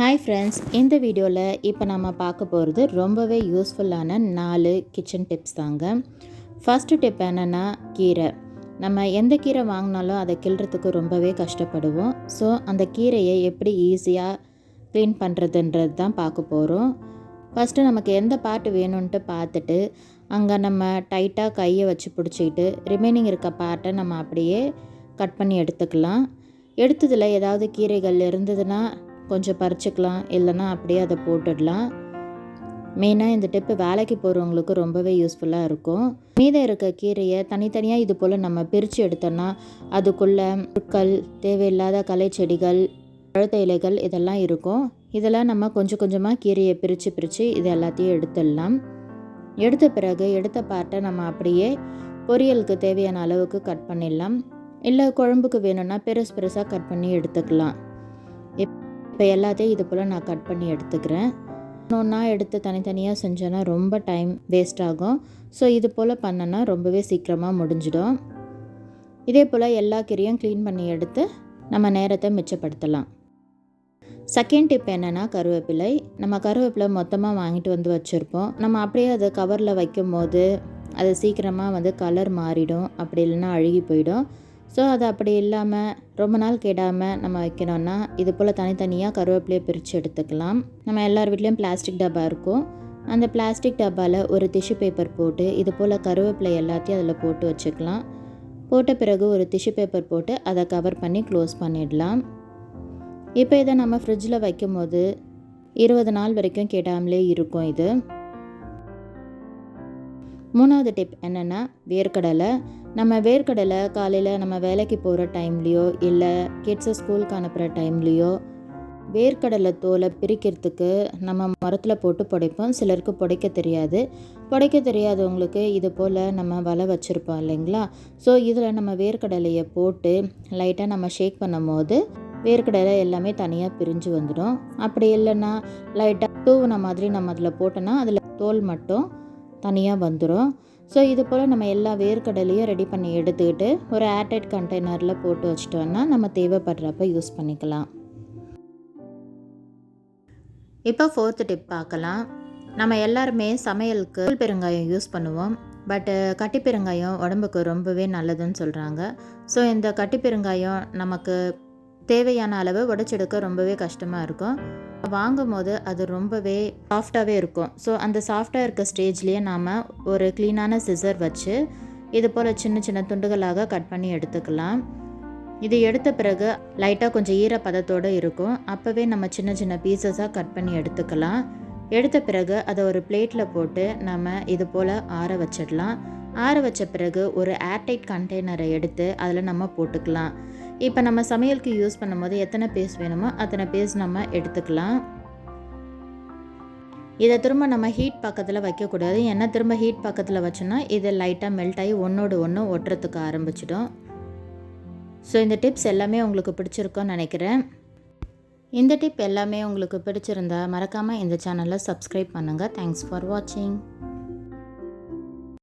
Hi friends இந்த வீடியோவில் இப்போ நம்ம பார்க்க போகிறது ரொம்பவே யூஸ்ஃபுல்லான நாலு கிச்சன் டிப்ஸ் தாங்க. ஃபஸ்ட்டு டிப் என்னென்னா கீரை. நம்ம எந்த கீரை வாங்கினாலும் அதை கிள்றதுக்கு ரொம்பவே கஷ்டப்படுவோம். ஸோ அந்த கீரையை எப்படி ஈஸியாக க்ளீன் பண்ணுறதுன்றது தான் பார்க்க போகிறோம் ஃபஸ்ட்டு நமக்கு எந்த பார்ட் வேணும்ன்ட்டு பார்த்துட்டு அங்கே நம்ம டைட்டாக கையை வச்சு பிடிச்சிக்கிட்டு ரிமைனிங் இருக்க பார்ட்டை நம்ம அப்படியே கட் பண்ணி எடுத்துக்கலாம். எடுத்ததில் ஏதாவது கீரைகள் இருந்ததுன்னா கொஞ்சம் பறிச்சுக்கலாம் இல்லைன்னா அப்படியே அதை போட்டுடலாம். மெயினாக இந்த டிப்பு வேலைக்கு போகிறவங்களுக்கு ரொம்பவே யூஸ்ஃபுல்லாக இருக்கும். மீதம் இருக்க கீரையை தனித்தனியாக இது போல் நம்ம பிரித்து எடுத்தோன்னா அதுக்குள்ளே புற்கள் தேவையில்லாத களை செடிகள் பழுத்த இலைகள் இதெல்லாம் இருக்கும். இதெல்லாம் நம்ம கொஞ்சம் கொஞ்சமாக கீரையை பிரித்து பிரித்து இது எல்லாத்தையும் எடுத்துடலாம். எடுத்த பிறகு எடுத்த பார்ட்டை நம்ம அப்படியே பொரியலுக்கு தேவையான அளவுக்கு கட் பண்ணிடலாம். இல்லை குழம்புக்கு வேணும்னா பெருசு பெருசாக கட் பண்ணி எடுத்துக்கலாம். இப்போ எல்லாத்தையும் இது போல் நான் கட் பண்ணி எடுத்துக்கிறேன். ஒன்றா எடுத்து தனித்தனியாக செஞ்சோன்னா ரொம்ப டைம் வேஸ்ட் ஆகும். ஸோ இது போல் பண்ணனா ரொம்பவே சீக்கிரமாக முடிஞ்சிடும். இதே போல் எல்லா கீரையும் க்ளீன் பண்ணி எடுத்து நம்ம நேரத்தை மிச்சப்படுத்தலாம். செகண்ட் டிப் என்னென்னா கருவேப்பிலை. நம்ம கருவேப்பிலை மொத்தமாக வாங்கிட்டு வந்து வச்சுருப்போம். நம்ம அப்படியே அதை கவரில் வைக்கும் போது அது சீக்கிரமாக வந்து கலர் மாறிடும். அப்படி இல்லைன்னா அழுகி போயிடும். ஸோ அது அப்படி இல்லாமல் ரொம்ப நாள் கெடாமல் நம்ம வைக்கணும்னா இது போல் தனித்தனியாக கருவேப்பிலையை பிரித்து எடுத்துக்கலாம். நம்ம எல்லார் வீட்லேயும் பிளாஸ்டிக் டப்பா இருக்கும். அந்த பிளாஸ்டிக் டப்பாவில் ஒரு டிஷ்யூ பேப்பர் போட்டு இது போல் கருவேப்பிலை எல்லாத்தையும் அதில் போட்டு வச்சுக்கலாம். போட்ட பிறகு ஒரு டிஷ்யூ பேப்பர் போட்டு அதை கவர் பண்ணி க்ளோஸ் பண்ணிடலாம். இப்போ இதை நம்ம ஃப்ரிட்ஜில் வைக்கும் போது இருபது நாள் வரைக்கும் கெடாமலே இருக்கும் இது. மூணாவது டிப் என்னென்னா வேர்க்கடலை. நம்ம வேர்க்கடலை காலையில் நம்ம வேலைக்கு போகிற டைம்லேயோ இல்லை கிட்ஸை ஸ்கூலுக்கு அனுப்புகிற டைம்லேயோ வேர்க்கடலை தோலை பிரிக்கிறதுக்கு நம்ம மரத்தில் போட்டு புடைப்போம். சிலருக்கு புடைக்க தெரியாது. புடைக்க தெரியாதவங்களுக்கு இது போல் நம்ம வலை வச்சுருப்போம் இல்லைங்களா? ஸோ இதில் நம்ம வேர்க்கடலையை போட்டு லைட்டாக நம்ம ஷேக் பண்ணும் போது வேர்க்கடலை எல்லாமே தனியாக பிரிஞ்சு வந்துடும். அப்படி இல்லைன்னா லைட்டாக தூவுன மாதிரி நம்ம அதில் போட்டோன்னா அதில் தோல் மட்டும் தனியாக வந்துடும் ஸோ இது போல் நம்ம எல்லா வேர்க்கடலையும் ரெடி பண்ணி எடுத்துக்கிட்டு ஒரு ஏர்டைட் கண்டெய்னரில் போட்டு வச்சிட்டோன்னா நம்ம தேவைப்படுறப்ப யூஸ் பண்ணிக்கலாம். இப்போ ஃபோர்த்து டிப் பார்க்கலாம். நம்ம எல்லாருமே சமையலுக்கு பெருங்காயம் யூஸ் பண்ணுவோம். பட்டு கட்டி பெருங்காயம் உடம்புக்கு ரொம்பவே நல்லதுன்னு சொல்கிறாங்க ஸோ இந்த கட்டி பெருங்காயம் நமக்கு தேவையான அளவு உடச்செடுக்க ரொம்பவே கஷ்டமாக இருக்கும். வாங்கும் போது அது ரொம்பவே சாஃப்டாகவே இருக்கும். ஸோ அந்த சாஃப்டாக இருக்க ஸ்டேஜ்லேயே நாம் ஒரு க்ளீனான சிசர் வச்சு இது போல் சின்ன சின்ன துண்டுகளாக கட் பண்ணி எடுத்துக்கலாம். இது எடுத்த பிறகு லைட்டாக கொஞ்சம் ஈரப்பதத்தோடு இருக்கும். அப்போவே நம்ம சின்ன சின்ன பீசஸாக கட் பண்ணி எடுத்துக்கலாம். எடுத்த பிறகு அதை ஒரு பிளேட்டில் போட்டு நம்ம இது போல் ஆற வச்சிடலாம். ஆற வச்ச பிறகு ஒரு ஏர்டைட் கண்டெய்னரை எடுத்து அதில் நம்ம போட்டுக்கலாம். இப்போ நம்ம சமையலுக்கு யூஸ் பண்ணும்போது எத்தனை பேஸ் வேணுமோ அத்தனை பேஸ் நம்ம எடுத்துக்கலாம். இதை திரும்ப நம்ம ஹீட் பக்கத்தில் வைக்கக்கூடாது. ஏன்னா திரும்ப ஹீட் பக்கத்தில் வச்சோன்னா இது லைட்டாக மெல்ட் ஆகி ஒன்றோடு ஒன்று ஒட்டுறதுக்கு ஆரம்பிச்சிடும். ஸோ இந்த டிப்ஸ் எல்லாமே உங்களுக்கு பிடிச்சிருக்கோன்னு நினைக்கிறேன். இந்த டிப் எல்லாமே உங்களுக்கு பிடிச்சிருந்தா மறக்காமல் இந்த சேனலை சப்ஸ்கிரைப் பண்ணுங்கள் தேங்க்ஸ் ஃபார் வாட்சிங்